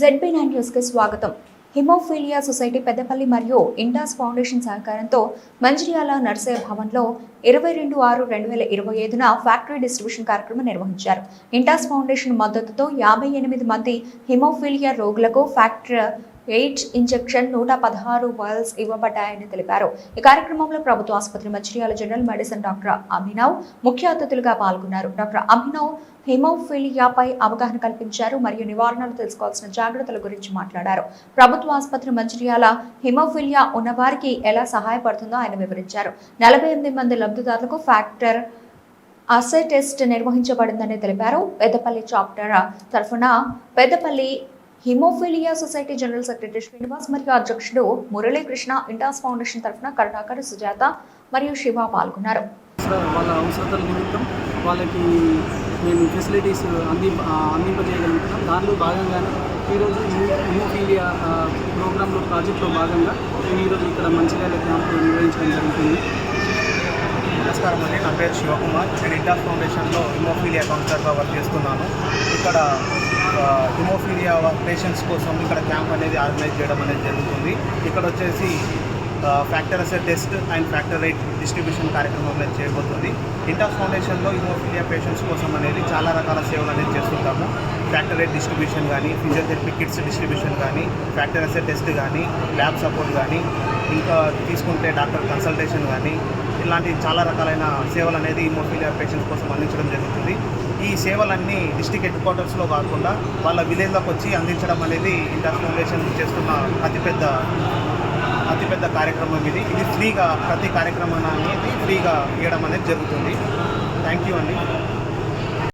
ZB nine న్యూస్కి స్వాగతం. Haemophilia society Peddapalli మరియు ఇండాస్ ఫౌండేషన్ సహకారంతో మంజిర్యాల నర్సే భవన్లో ఇరవై రెండు ఆరు రెండు వేల ఇరవై ఐదున ఫ్యాక్టరీ డిస్ట్రిబ్యూషన్ కార్యక్రమం నిర్వహించారు. ఇండాస్ ఫౌండేషన్ మద్దతుతో యాభై ఎనిమిది మంది హిమోఫీలియా రోగులకు ఫ్యాక్టరీ ఎయిట్ ఇంజెక్షన్ నూట పదహారు వైల్స్ ఇవ్వబడ్డాయని తెలిపారు. ఈ కార్యక్రమంలో ప్రభుత్వ ఆసుపత్రి Mancherial general medicine doctor Abhinav ముఖ్య అతిథులుగా పాల్గొన్నారు. డాక్టర్ అభినవ్ హిమోఫిలియాపై అవగాహన కల్పించారు మరియు నివారణలు తెలుసుకోవాల్సిన జాగ్రత్తల గురించి మాట్లాడారు. ప్రభుత్వ ఆసుపత్రి మంచిర్యాల హిమోఫిలియా ఉన్నవారికి ఎలా సహాయపడుతుందో ఆయన వివరించారు. నలభై ఎనిమిది మంది లబ్ధిదారులకు ఫ్యాక్టర్ అసె టెస్ట్ నిర్వహించబడిందని తెలిపారు. పెద్దపల్లి చాప్టర్ తరఫున Peddapalli hemophilia society general secretary Srinivas మరియు అధ్యక్షుడు మురళీకృష్ణ ఇండాస్ ఫౌండేషన్ తరఫున కరుణాకర్ సుజాత మరియు శివ పాల్గొన్నారు. వాళ్ళ అవసరతల నిమిత్తం వాళ్ళకి మేము ఫెసిలిటీస్ అంది అందింపజేయగలుగుతున్నాం. దానిలో భాగంగానే ఈరోజు హిమోఫీలియా ప్రోగ్రాంలో ప్రాజెక్ట్లో భాగంగా మేము ఈరోజు ఇక్కడ మంచిర్యాల క్యాంపు నిర్వహించడం జరుగుతుంది. నమస్కారం అండి. నా పేరు శివకుమార్. నేను ఇండాస్ ఫౌండేషన్లో హిమోఫీలియా కౌన్సిలర్గా వర్క్ చేస్తున్నాను. ఇక్కడ హిమోఫీలియా పేషెంట్స్ కోసం ఇక్కడ క్యాంప్ అనేది ఆర్గనైజ్ చేయడం అనేది జరుగుతుంది. ఇక్కడ వచ్చేసి factor assay test and factor eight distribution కార్యక్రమం అనేది చేయబోతుంది. ఇంటర్ ఫౌండేషన్లో హిమోఫీలియా పేషెంట్స్ కోసం అనేది చాలా రకాల సేవలు అనేది చేస్తుంటాము. ఫ్యాక్టర్ రైట్ డిస్ట్రిబ్యూషన్ కానీ ఫిజియోథెరపీ కిట్స్ డిస్ట్రిబ్యూషన్ కానీ ఫ్యాక్టర్ అసెట్ టెస్ట్ కానీ ల్యాబ్ సపోర్ట్ కానీ ఇంకా తీసుకుంటే డాక్టర్ కన్సల్టేషన్ కానీ ఇలాంటి చాలా రకాలైన సేవలు అనేది హిమోఫీలియా పేషెంట్స్ కోసం అందించడం జరుగుతుంది. ఈ సేవలన్నీ డిస్టిక్ హెడ్ క్వార్టర్స్లో కాకుండా వాళ్ళ విలేజ్లోకి వచ్చి అందించడం అనేది ఇంటర్ ఫౌండేషన్ చేస్తున్న అతిపెద్ద అతిపెద్ద కార్యక్రమం ఇది. ఇది ఫ్రీగా ప్రతి కార్యక్రమాన్ని ఫ్రీగా ఇవ్వడం అనేది జరుగుతుంది. థ్యాంక్ యూ అండి.